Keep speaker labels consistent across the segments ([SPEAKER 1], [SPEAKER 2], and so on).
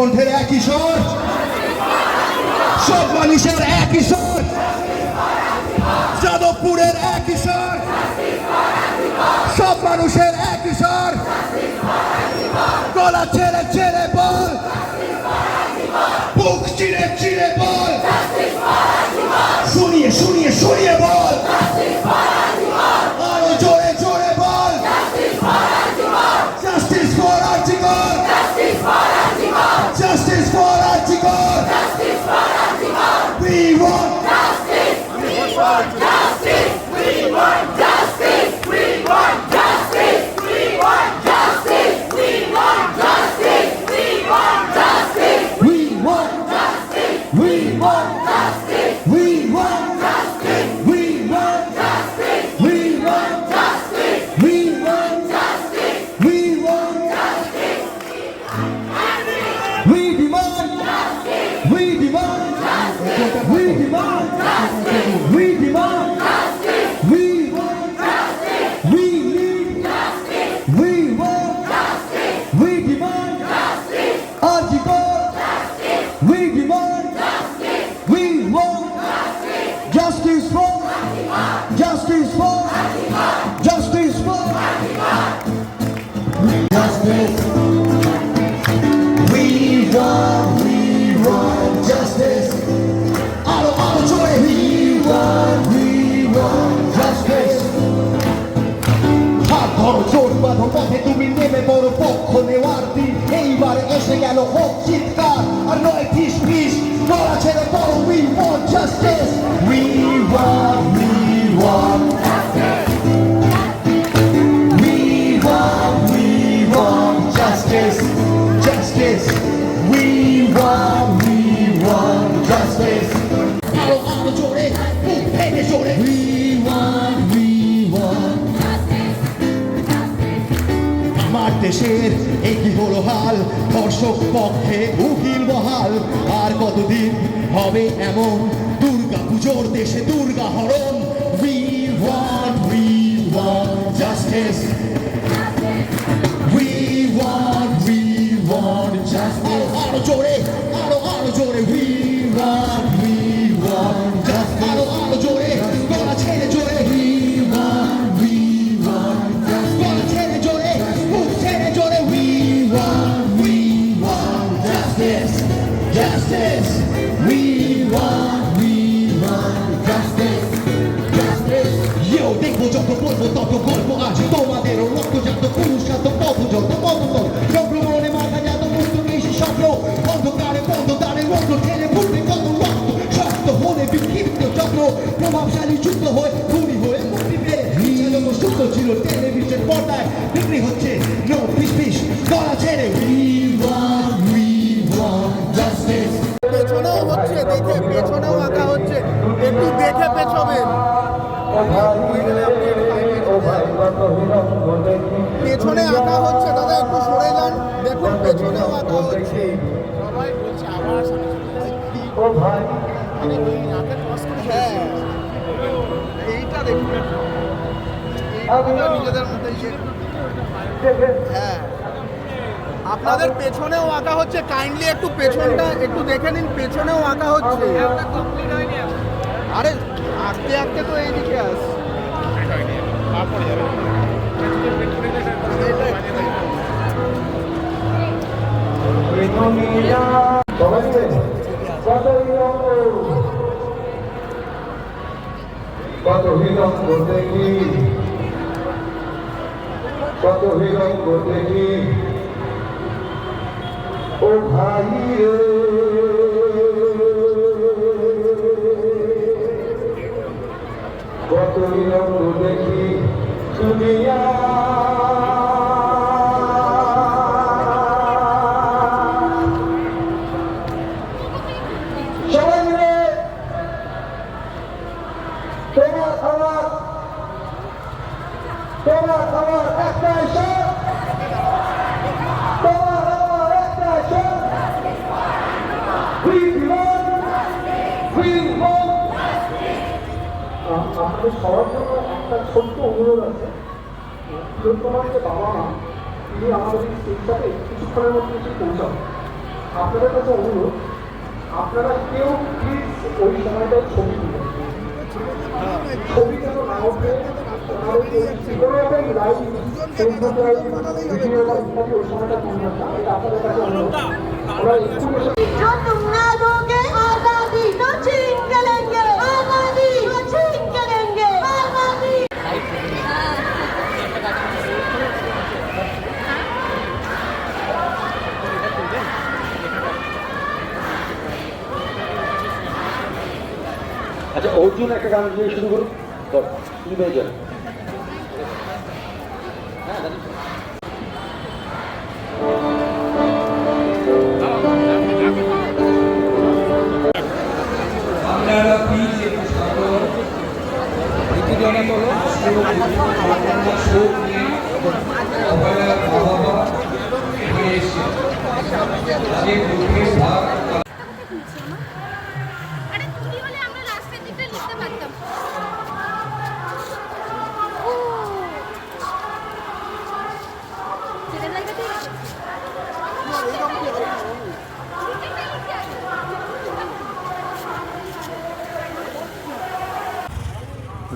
[SPEAKER 1] কণ্ঠের একই স্বর সব মানুষের একই স্বর যাদবপুরের একই স্বর সব মানুষের একই স্বর গলা ছেড়ে ছেড়ে বল। বুক চিড়ে চিড়ে বল। শুনিয়ে শুনিয়ে শুনিয়ে বল। We demand justice. We demand justice. We demand justice. We want, আমার দেশের এই কি হলো হাল দর্শক পক্ষে উকিল বহাল। আর কতদিন হবে এমন দুর্গা পুজোর দেশে দুর্গা হরণ? We want we want justice we want যত বলব তত গল্প আজ। তোমাদেরও রক্ত যত পুরুষার্থ পথ যত মতন সম্ভ্রমণে মাথা যত মুক্ত বেশি স্বপ্ন অন্ধকারে বন্ধ দ্বারে রক্ত ঠেলে ফুটবে কত রক্ত। শক্ত হলে বিক্ষিপ্ত চক্র, প্রভাবশালী যুক্ত হয়ে, খুনি হয়ে মুক্তি পেয়ে সুস্থ ছিল টেলিভিশন পর্দায়, বিক্রি হচ্ছে। নো, পিস পিস, গলা ছেড়ে।
[SPEAKER 2] দেখে পেছনেও আঁকা হচ্ছে একটু দেখে পেছবেন পেছনে আঁকা হচ্ছে দাদা একটু সরে যান। দেখুন পেছনেও আঁকা হচ্ছে। সবাই বলছে আবার সামনে। মানে হ্যাঁ এইটা দেখুন। এইগুলো নিজেদের মধ্যে ইয়ে হ্যাঁ। আপনাদের পেছনেও আঁকা হচ্ছে। কাইন্ডলি একটু পেছনটা, একটু দেখে নিন, পেছনেও আঁকা হচ্ছে। আরে, আঁকতে আঁকতে তো এই এইদিকে আস।
[SPEAKER 3] কত বিলম্ব দেখি কত বিলম্ব দেখি ও ভাই কত বিলম্ব দেখি দুনিয়া তোমার আমার তোমার আমার একটা ছোট্ট অনুরোধ আছে প্রিয়তমার যে বাবা মা তিনি আমাদের এই স্টেজটাতে কিছুক্ষণের মধ্যে এসে পৌঁছাবেন আপনাদের কাছে অনুরোধ আপনারা কেউ প্লিজ ওই সময়টায় ছবি তুলুন ছবি না কোনো লাইভ ইত্যাদি ওই সময়টা তুলবেন না এটা আপনাদের কাছে অনুরোধ আচ্ছা অর্জুন একটা গান দিয়ে শুরু করুন। বল, তুমি পেয়ে যাবে
[SPEAKER 4] আপনারা প্লিজ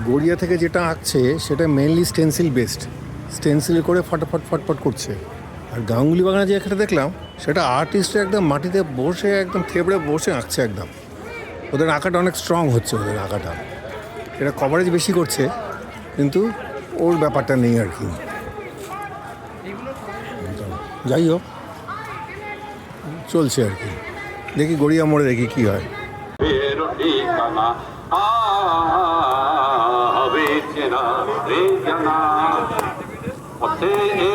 [SPEAKER 1] গড়িয়া থেকে যেটা আঁকছে, সেটা মেনলি স্টেন্সিল বেসড স্টেন্সিল করে ফটাফট, ফটফট করছে। আর গাঙ্গুলি বাগানে যে একটা দেখলাম, সেটা আর্টিস্ট একদম মাটিতে বসে, একদম থেবড়ে বসে আঁকছে একদম। ওদের আঁকাটা অনেক স্ট্রং হচ্ছে, ওদের আঁকাটা। এটা কভারেজ বেশি করছে, কিন্তু ওর ব্যাপারটা নেই আর কি। যাই হোক, চলছে আর কি। দেখি গড়িয়া মোড়ে দেখি কী হয়।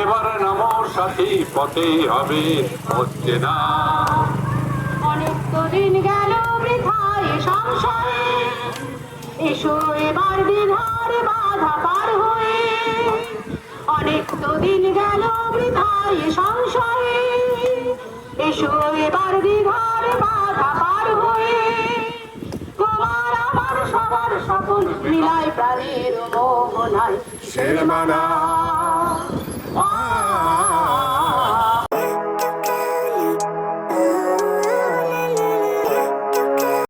[SPEAKER 5] এবার নামো সাথী, পথে হবে হচ্ছে না।
[SPEAKER 6] অনেক তো দিন গেল বৃথায় সংসারে এসো এবার বিধার বাধা পার হয়ে। অনেক তো দিন গেল বৃথায় সংসারে এসো এবার বিধার বাধা মিলাই প্রাণের মোহনায় শেরমানা